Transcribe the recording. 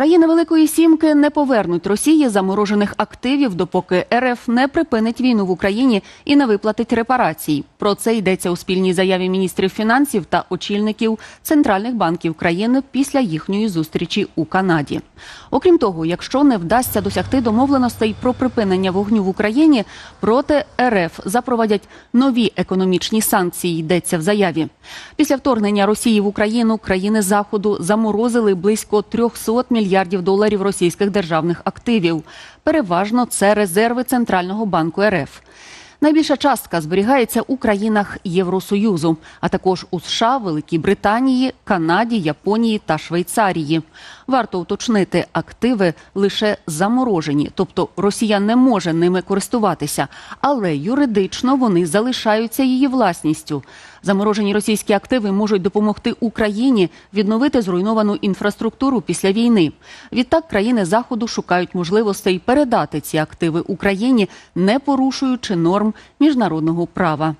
Країни Великої Сімки не повернуть Росії заморожених активів, допоки РФ не припинить війну в Україні і не виплатить репарацій. Про це йдеться у спільній заяві міністрів фінансів та очільників центральних банків країни після їхньої зустрічі у Канаді. Окрім того, якщо не вдасться досягти домовленостей про припинення вогню в Україні, проти РФ запровадять нові економічні санкції. Йдеться в заяві. Після вторгнення Росії в Україну країни Заходу заморозили близько 300 мільярдів доларів російських державних активів. Переважно це резерви Центрального банку РФ. Найбільша частка зберігається у країнах Євросоюзу, а також у США, Великій Британії, Канаді, Японії та Швейцарії. Варто уточнити, активи лише заморожені, тобто Росія не може ними користуватися, але юридично вони залишаються її власністю. Заморожені російські активи можуть допомогти Україні відновити зруйновану інфраструктуру після війни. Відтак країни заходу шукають можливостей передати ці активи Україні, не порушуючи норм міжнародного права.